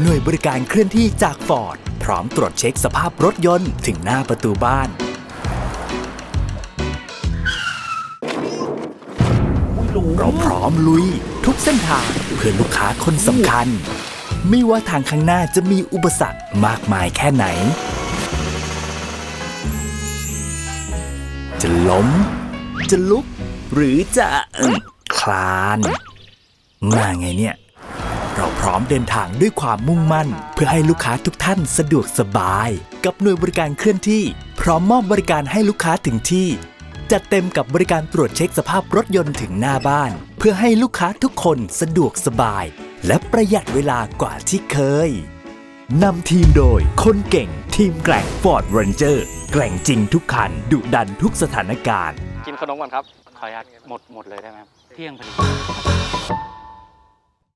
หน่วยบริการเคลื่อนที่จากฟอร์ดพร้อมตรวจเช็คสภาพรถยนต์ถึงหน้าประตูบ้าน เราพร้อมลุย ทุกเส้นทางเพื่อลูกค้าคนสำคัญ ไม่ว่าทางข้างหน้าจะมีอุปสรรคมากมายแค่ไหน จะล้ม จะลุก หรือจะคลาน มาไงเนี่ย เราพร้อมเดินทางด้วยความมุ่งมั่น เพื่อให้ลูกค้าทุกท่านสะดวกสบาย กับหน่วยบริการเคลื่อนที่ พร้อมมอบบริการให้ลูกค้าถึงที่ จัดเต็มกับบริการตรวจเช็คสภาพรถยนต์ถึงหน้าบ้าน เพื่อให้ลูกค้าทุกคนสะดวกสบาย และประหยัดเวลากว่าที่เคยนำทีมโดย คนเก่งทีมแกร่ง Ford Ranger แกร่งจริงทุกคัน ดุดันทุกสถานการณ์ กินขนมก่อนครับ ขออนุญาตหมดหมดเลยได้ไหมครับ เที่ยงพอดี